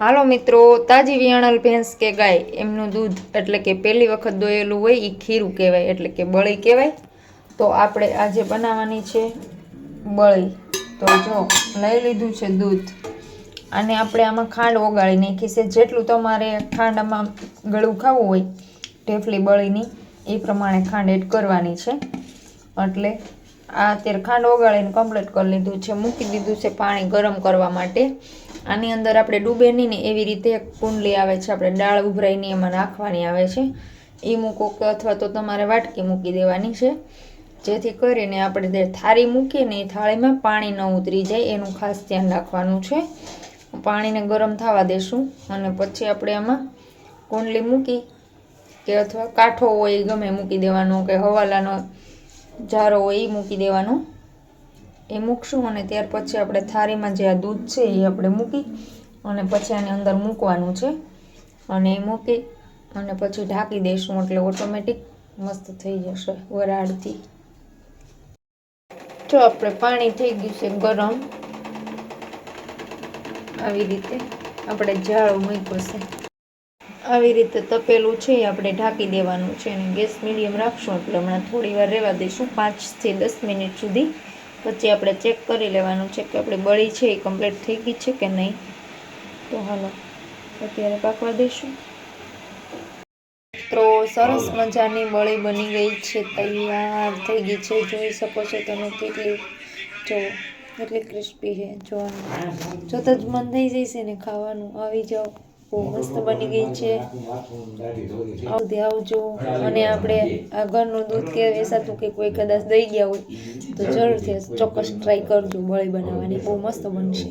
હાલો મિત્રો, તાજી વિયાણલ ભેંસ કે ગાય, એમનું દૂધ એટલે કે પહેલી વખત દોયેલું હોય એ ખીરું કહેવાય, એટલે કે બળી કહેવાય. તો આપણે આજે બનાવવાની છે બળી. તો જો, લઈ લીધું છે દૂધ. અને આપણે આમાં ખાંડ ઓગાળી નાખી છે. જેટલું તમારે ખાંડ આમાં ગળું ખાવું હોય, ઢેફલી બળીની એ પ્રમાણે ખાંડ એડ કરવાની છે. એટલે આ અત્યારે ખાંડ ઓગાળીને કમ્પ્લીટ કરી લીધું છે. મૂકી દીધું છે પાણી ગરમ કરવા માટે. આની અંદર આપણે ડૂબે નહીં ને એવી રીતે કુંડલી આવે છે, આપણે દાળ ઉભરાઈને એમાં નાખવાની આવે છે. એ મૂકો કે અથવા તો તમારે વાટકી મૂકી દેવાની છે. જેથી કરીને આપણે જે થાળી મૂકીએ ને એ થાળીમાં પાણી ન ઉતરી જાય, એનું ખાસ ધ્યાન રાખવાનું છે. પાણીને ગરમ થવા દેશું અને પછી આપણે એમાં કુંડલી મૂકી કે અથવા કાંઠો હોય ગમે મૂકી દેવાનો, કે હવાલાનો જારો હોય એ મૂકી દેવાનો. એ મૂકશું અને ત્યાર પછી આપણે થાળીમાં જે આ દૂધ છે એ આપણે મૂકી અને પછી આની અંદર મૂકવાનું છે. અને એ મૂકી અને પછી ઢાંકી દઈશું એટલે ઓટોમેટિક મસ્ત થઈ જશે વરાળથી. જો આપણે પાણી થઈ ગયું છે ગરમ. આવી રીતે આપણે જાળો મૂક્યો છે. આવી રીતે તપેલું છે એ આપણે ઢાંકી દેવાનું છે અને ગેસ મીડિયમ રાખશું એટલે હમણાં થોડી વાર રહેવા દઈશું પાંચથી દસ મિનિટ સુધી. પછી આપણે ચેક કરી લેવાનું છે કે આપણી બળી છે એ કમ્પ્લીટ થઈ ગઈ છે કે નહીં. તો હાલો અત્યારે પાકવા દઈશું. તો સરસ મજાની બળી બની ગઈ છે તૈયાર થઈ ગઈ છે. જોઈ શકો છો તમે કેટલી જો કેટલી ક્રિસ્પી છે જોવાનું. જોતા જ મન થઈ જશે ને ખાવાનું. આવી જાઓ. મસ્ત બની ગઈ છે. આવતી આવજો. અને આપણે આ ઘરનું દૂધ કે વેસાતું કે કોઈ કદાચ દઈ ગયા હોય, તો જરૂરથી ચોક્કસ ટ્રાય કરજો, બળી બનાવવાની. બહુ મસ્ત બનશે.